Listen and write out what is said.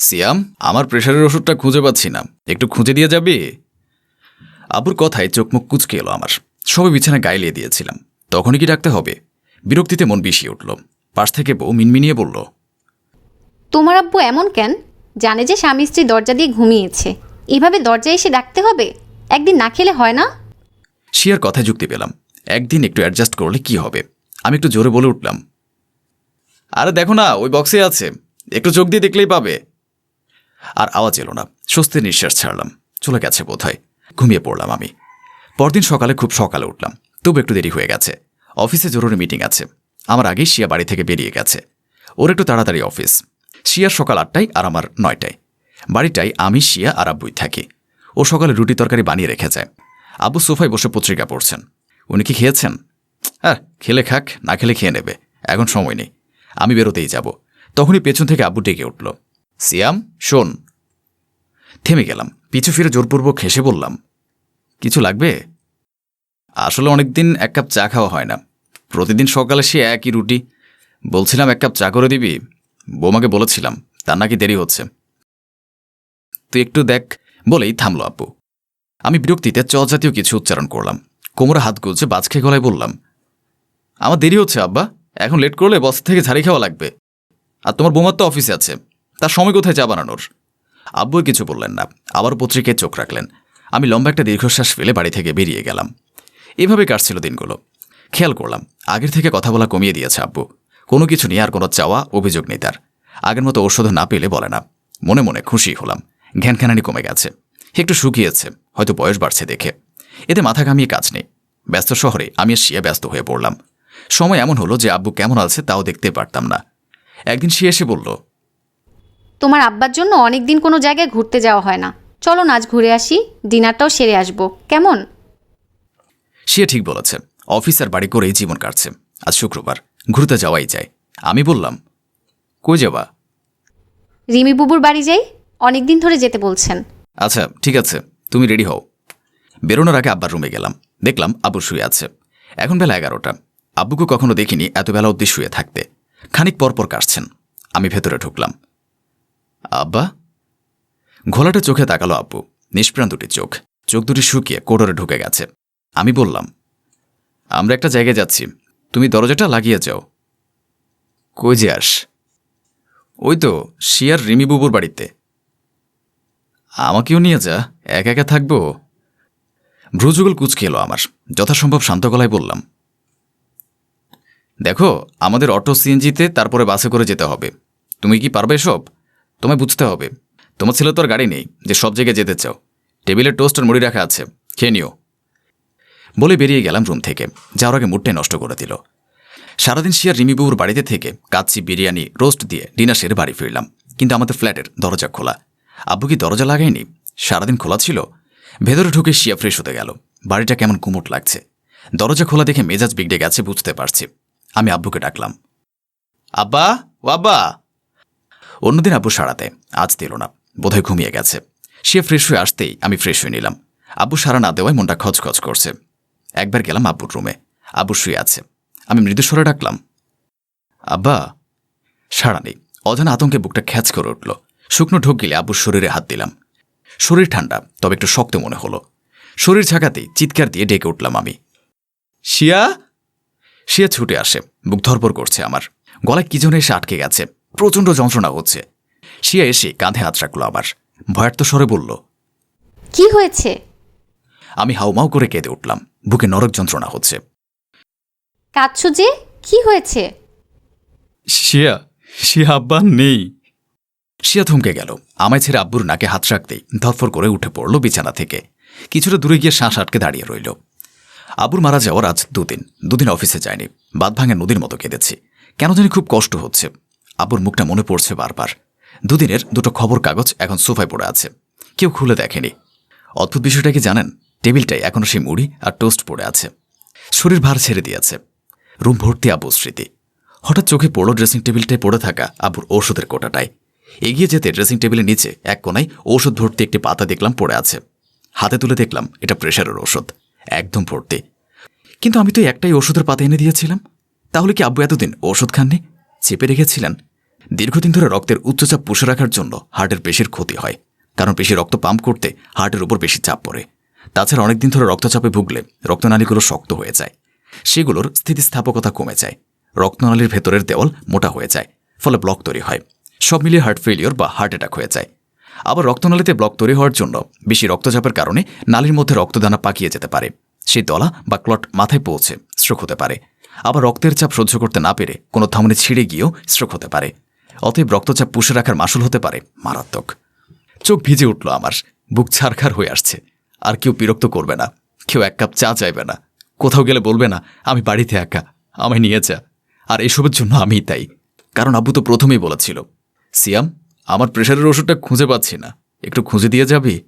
সিয়াম আমার প্রেশারের ওষুধটা খুঁজে পাচ্ছি না। একটু খুঁজে দিয়ে যাবি? আবুর কথায় চোখ মুখ কুচকে এলো আমার। সবে বিছানায় গাইলিয়ে দিয়েছিলাম। তখনই কি ডাকতে হবে? বিরক্তিতে মন বিষিয়ে উঠল। পাশ থেকে বউ মিনমিনিয়ে বলল তোমার আব্বু এমন কেন? জানে যে স্বামী স্ত্রী দরজা দিয়ে ঘুমিয়েছে। এভাবে দরজায় এসে ডাকতে হবে? একদিন না খেলে হয় না? শিয়ার কথায় যুক্তি পেলাম। একদিন একটু অ্যাডজাস্ট করলে কি হবে? আমি একটু জোরে বলে উঠলাম আরে দেখো না ওই বক্সে আছে। একটু চোখ দিয়ে দেখলেই পাবে। আর আওয়াজ এলো না। স্বস্তির নিঃশ্বাস ছাড়লাম। চলে গেছে বোধহয়। ঘুমিয়ে পড়লাম আমি। পরদিন সকালে খুব সকালে উঠলাম। তবু একটু দেরি হয়ে গেছে। অফিসে জরুরি মিটিং আছে। আমার আগেই শিয়া বাড়ি থেকে বেরিয়ে গেছে। ওর একটু তাড়াতাড়ি অফিস। শিয়ার সকাল আটটায় আর আমার নয়টায়। বাড়িটায় আমি, শিয়া আর আব্বুই থাকি। ও সকালে রুটি তরকারি বানিয়ে রেখে যায়। আব্বু সোফায় বসে পত্রিকা পড়ছেন। উনি কি খেয়েছেন? হ্যাঁ খেলে খাক, না খেলে খেয়ে নেবে। এখন সময় নেই। আমি বেরোতেই যাব। তখনই পেছন থেকে আব্বু ডেকে উঠল। সিয়াম, শোন। থেমে গেলাম। পিছু ফিরে জোরপূর্বক হেসে বললাম, কিছু লাগবে? আসলে অনেকদিন এক কাপ চা খাওয়া হয় না। প্রতিদিন সকালে সে একই রুটি। বলছিলাম এক কাপ চা করে দিবি? বৌমাকে বলেছিলাম, তার নাকি দেরি হচ্ছে। তুই একটু দেখ। বলেই থামলো আপু আমি বিরক্তিতে চ জাতীয় কিছু উচ্চারণ করলাম। কোমরে হাত গুলছে বাজখে গলায় বললাম, আমার দেরি হচ্ছে আব্বা। এখন লেট করলে বস থেকে ঝাড়ি খাওয়া লাগবে। আর তোমার বৌমার তো অফিসে আছে। তার সময় কোথায় চা বানানোর? আব্বু কিছু বললেন না, আবার পত্রিকায় চোখ রাখলেন। আমি লম্বা একটা দীর্ঘশ্বাস ফেলে বাড়ি থেকে বেরিয়ে গেলাম। এভাবে কাটছিল দিনগুলো। খেয়াল করলাম, আগের থেকে কথা বলা কমিয়ে দিয়েছে আব্বু। কোনো কিছু নিয়ে আর কোনো চাওয়া, অভিযোগ নেই তার। আগের মতো ঔষধ না পেলে বলে না। মনে মনে খুশি হলাম। ঘ্যানখানানি কমে গেছে। একটু শুকিয়েছে, হয়তো বয়স বাড়ছে দেখে। এতে মাথা ঘামিয়ে কাজ নেই। ব্যস্ত শহরে আমি শিয়া ব্যস্ত হয়ে পড়লাম। সময় এমন হলো যে আব্বু কেমন আছে তাও দেখতে পারতাম না। একদিন সে এসে বলল তোমার আব্বার জন্য অনেক দিন কোনো জায়গায় ঘুরতে যাওয়া হয় না। চলো নাচ ঘুরে আসি ডিনারটাও সেরে আসব। কেমন? সে ঠিক বলেছে। অফিসার বাড়ি করেই জীবন কাটছে। আজ শুক্রবার। ঘুরতে যাওয়াই যায়। আমি বললাম কই যাবা? রিমি বুবুর বাড়ি যাই? অনেক দিন ধরে যেতে বলছেন। আচ্ছা ঠিক আছে। তুমি রেডি হও। বেরোনোর আগে আব্বার রুমে গেলাম। দেখলাম আব্বু শুয়ে আছে। এখন বেলা এগারোটা। আব্বুকে কখনো দেখিনি এত বেলা অব্দি শুয়ে থাকতে। খানিক পরপর কাটছেন। আমি ভেতরে ঢুকলাম। আব্বা? ঘোলাটা চোখে তাকালো আব্বু। নিষ্প্রাণ দুটি চোখ। চোখ দুটি শুকিয়ে কোডরে ঢুকে গেছে। আমি বললাম, আমরা একটা জায়গায় যাচ্ছি। তুমি দরজাটা লাগিয়ে যাও। কই যে আস? ওই তো, শিয়ার রিমি বুবুর বাড়িতে। আমাকেও নিয়ে যা, একা একা থাকব? ভ্রুযুগল কুচকে এলো আমার। যথাসম্ভব শান্ত গলায় বললাম, দেখো, আমাদের অটো সিএনজিতে তারপরে বাসে করে যেতে হবে। তুমি কি পারবে সব তোমায় বুঝতে হবে। তোমার ছেলে তো আর গাড়ি নেই, যে সব জায়গায় যেতে চাও। টেবিলে টোস্ট আর মুড়ি রাখা আছে, খেয়ে নিও। বলে বেরিয়ে গেলাম রুম থেকে যাওয়ার আগে মুডটাই নষ্ট করে দিল। সারাদিন শিয়ার রিমিবুর বাড়িতে থেকে কাচ্চি, বিরিয়ানি, রোস্ট দিয়ে ডিনার বাড়ি ফিরলাম, কিন্তু আমাদের ফ্ল্যাটের দরজা খোলা। আব্বু কি দরজা লাগায়নি? সারাদিন খোলা ছিল? ভেতরে ঢুকে শিয়া ফ্রেশ হতে গেল। বাড়িটা কেমন কুমুট লাগছে। দরজা খোলা দেখে মেজাজ বিগড়ে গেছে, বুঝতে পারছি। আমি আব্বুকে ডাকলাম। আব্বা, ও আব্বা! অন্যদিন আব্বু সারাতে আজ দিল না। বোধহয় ঘুমিয়ে গেছে। সে ফ্রেশ হয়ে আসতেই আমি ফ্রেশ হয়ে নিলাম। আব্বু সারা না দেওয়ায় মনটা খচখচ করছে। একবার গেলাম আব্বুর রুমে আব্বু শুয়ে আছে। আমি মৃদুস্বরে ডাকলাম, আব্বা, সাড়া নেই। অজানা আতঙ্কে বুকটা খ্যাচ করে উঠল। শুকনো ঢোক গেলে আব্বুর শরীরে হাত দিলাম। শরীর ঠান্ডা, তবে একটু শক্ত মনে হলো। শরীর ঝাঁকাতেই চিৎকার দিয়ে ডেকে উঠলাম আমি। শিয়া? শিয়া ছুটে আসে। বুক ধরপর করছে আমার। গলায় কি যেন এসে আটকে গেছে। প্রচণ্ড যন্ত্রণা হচ্ছে। শিয়া এসে কাঁধে হাত রাখল আবার। ভয়ার্ত স্বরে বলল কি হয়েছে? আমি হাউমাউ করে কেঁদে উঠলাম। বুকে নরক যন্ত্রণা হচ্ছে। কাঁদছো যে? কি হয়েছে? শিয়া শিয়া আব্বা নেই। শিয়া থমকে গেল। আমায় ছেড়ে আব্বুর নাকে হাত রাখতেই ধরফর করে উঠে পড়ল বিছানা থেকে। কিছুটা দূরে গিয়ে শ্বাস আটকে দাঁড়িয়ে রইল। আব্বুর মারা যাওয়ার আজ দুদিন। দুদিন অফিসে যায়নি। বাদ ভাঙে নদীর মতো কেঁদেছি। কেন জানি খুব কষ্ট হচ্ছে। আব্বুর মুখটা মনে পড়ছে বারবার। দুদিনের দুটো খবর কাগজ এখন সোফায় পড়ে আছে। কেউ খুলে দেখেনি। অদ্ভুত বিষয়টা কি জানেন? টেবিলটায় এখনও সেই মুড়ি আর টোস্ট পড়ে আছে। শরীর ভার ছেড়ে দিয়েছে। রুম ভর্তি আব্বুর স্মৃতি। হঠাৎ চোখে পড়ল ড্রেসিং টেবিলটায় পড়ে থাকা আব্বুর ঔষধের কোটাটায়। এগিয়ে যেতে ড্রেসিং টেবিলের নিচে এক কোনায় ঔষধ ভর্তি একটি পাতা দেখলাম পড়ে আছে। হাতে তুলে দেখলাম এটা প্রেশারের ওষুধ একদম ভর্তি। কিন্তু আমি তো একটাই ওষুধের পাতা এনে দিয়েছিলাম। তাহলে কি আব্বু এতদিন ওষুধ খাননি? চেপে রেখেছিলেন। দীর্ঘদিন ধরে রক্তের উচ্চচাপ পুষে রাখার জন্য হার্টের পেশির ক্ষতি হয়, কারণ পেশি রক্ত পাম্প করতে হার্টের উপর বেশি চাপ পড়ে। তাছাড়া অনেকদিন ধরে রক্তচাপে ভুগলে রক্তনালীগুলো শক্ত হয়ে যায়। সেগুলোর স্থিতিস্থাপকতা কমে যায়। রক্তনালীর ভেতরের দেওয়াল মোটা হয়ে যায়, ফলে ব্লক তৈরি হয়। সব মিলিয়ে হার্ট ফেলিওর বা হার্ট অ্যাটাক হয়ে যায়। আবার রক্তনালীতে ব্লক তৈরি হওয়ার জন্য বেশি রক্তচাপের কারণে নালীর মধ্যে রক্তদানা পাকিয়ে যেতে পারে। সেই দলা বা ক্লট মাথায় পৌঁছে স্ট্রোক হতে পারে। আবার রক্তের চাপ সহ্য করতে না পেরে কোনো থামনে ছিঁড়ে গিয়েও স্ট্রোক হতে পারে। অতএব রক্তচাপ পুষে রাখার মাসুল হতে পারে। মারাত্মক। চোখ ভিজে উঠল আমার। বুক ছারখার হয়ে আসছে। আর কেউ বিরক্ত করবে না। কেউ এক কাপ চা চাইবে না। কোথাও গেলে বলবে না, আমি বাড়িতে একা। আমায় নিয়ে যা। আর এসবের জন্য আমিই তাই কারণ আব্বু তো প্রথমেই বলেছিল, সিয়াম, আমার প্রেশারের ওষুধটা খুঁজে পাচ্ছি না। একটু খুঁজে দিয়ে যাবি?